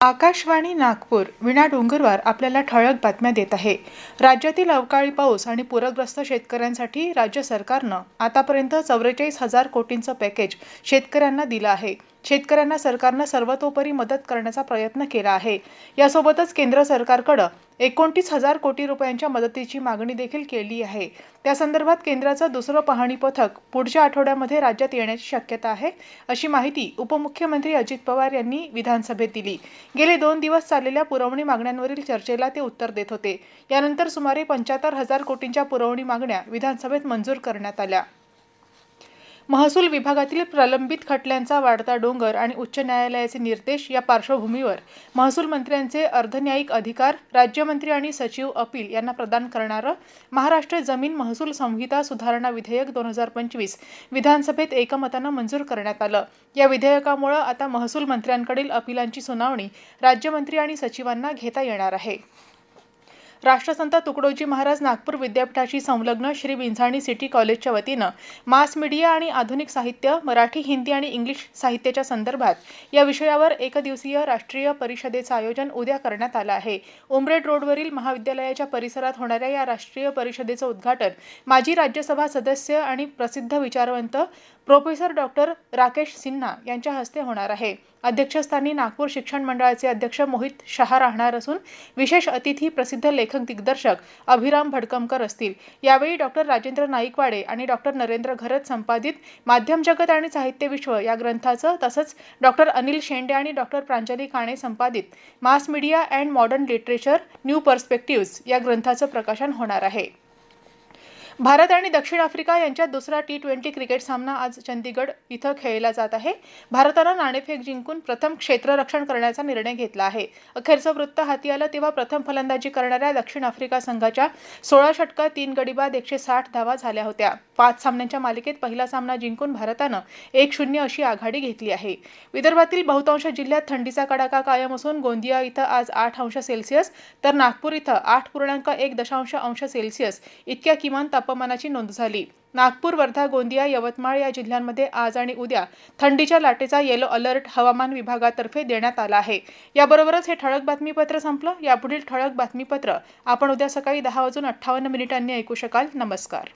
आकाशवाणी नागपूर विणा डोंगरवार आपल्याला ठळक बातम्या देत आहे. राज्यातील अवकाळी पाऊस आणि पूरग्रस्त शेतकऱ्यांसाठी राज्य सरकारनं आतापर्यंत चौवेचाळीस हजार कोटींचं पॅकेज शेतकऱ्यांना दिलं आहे. शेतकऱ्यांना सरकारनं सर्वतोपरी मदत करण्याचा प्रयत्न केला आहे. यासोबतच केंद्र सरकारकडं एकोणतीस हजार कोटी रुपयांच्या मदतीची मागणी देखील केली आहे. त्या संदर्भात केंद्राचं दुसरं पाहणी पथक पुढच्या आठवड्यामध्ये राज्यात येण्याची शक्यता आहे अशी माहिती उपमुख्यमंत्री अजित पवार यांनी विधानसभेत दिली. गेले दोन दिवस चाललेल्या पुरवणी मागण्यांवरील चर्चेला ते उत्तर देत होते. यानंतर सुमारे पंच्याहत्तर हजार कोटींच्या पुरवणी मागण्या विधानसभेत मंजूर करण्यात आल्या. महसूल विभागातील प्रलंबित खटल्यांचा वाढता डोंगर आणि उच्च न्यायालयाचे निर्देश या पार्श्वभूमीवर महसूल मंत्र्यांचे अर्धन्यायिक अधिकार राज्यमंत्री आणि सचिव अपील यांना प्रदान करणारं महाराष्ट्र जमीन महसूल संहिता सुधारणा विधेयक दोन हजार पंचवीस विधानसभेत एकमतानं मंजूर करण्यात आलं. या विधेयकामुळं आता महसूल मंत्र्यांकडील अपिलांची सुनावणी राज्यमंत्री आणि सचिवांना घेता येणार आहे. राष्ट्रसंत तुकडोजी महाराज नागपूर विद्यापीठाशी संलग्न श्री विंझाणी सिटी कॉलेजच्या वतीनं मास मीडिया आणि आधुनिक साहित्य मराठी हिंदी आणि इंग्लिश साहित्याच्या संदर्भात या विषयावर एकदिवसीय राष्ट्रीय परिषदेचं आयोजन उद्या करण्यात आलं आहे. उमरेड रोडवरील महाविद्यालयाच्या परिसरात होणाऱ्या या राष्ट्रीय परिषदेचं उद्घाटन माजी राज्यसभा सदस्य आणि प्रसिद्ध विचारवंत प्रोफेसर डॉक्टर राकेश सिन्हा यांच्या हस्ते होणार आहे. अध्यक्षस्थानी नागपूर शिक्षण मंडळाचे अध्यक्ष मोहित शहा राहणार असून विशेष अतिथी प्रसिद्ध लेखक दिग्दर्शक अभिराम भडकमकर असतील. यावेळी डॉक्टर राजेंद्र नाईकवाडे आणि डॉक्टर नरेंद्र घरत संपादित माध्यम जगत आणि साहित्य विश्व या ग्रंथाचं तसंच डॉक्टर अनिल शेंडे आणि डॉक्टर प्रांजली काणे संपादित. Mass media and modern literature new perspectives या ग्रंथाचं प्रकाशन होणार आहे. भारत आणि दक्षिण आफ्रिका यांच्यात दुसरा टी ट्वेंटी क्रिकेट सामना आज चंदीगड इथं खेळला जात आहे. भारतानं नाणेफेक जिंकून प्रथम क्षेत्ररक्षण करण्याचा निर्णय घेतला आहे. अखेरचं वृत्त हाती आलं तेव्हा प्रथम फलंदाजी करणाऱ्या दक्षिण आफ्रिका संघाच्या सोळा षटकात तीन गडीबाद एकशे साठ धावा झाल्या होत्या. पाच सामन्यांच्या मालिकेत पहिला सामना जिंकून भारतानं एक शून्य अशी आघाडी घेतली आहे. विदर्भातील बहुतांश जिल्ह्यात थंडीचा कडाका कायम असून गोंदिया इथं आज आठ अंश सेल्सिअस तर नागपूर इथं आठ पूर्णांक एक दशांश अंश सेल्सिअस इतक्या किमान तापमानाची नोंद झाली. नागपूर वर्धा गोंदिया यवतमाळ या जिल्ह्यांमध्ये आज आणि उद्या थंडीच्या लाटेचा येलो अलर्ट हवामान विभागातर्फे देण्यात आला आहे. याबरोबरच हे ठळक बातमीपत्र संपलं. यापुढील ठळक बातमीपत्र आपण उद्या सकाळी दहा वाजून अठ्ठावन्न मिनिटांनी ऐकू शकाल. नमस्कार.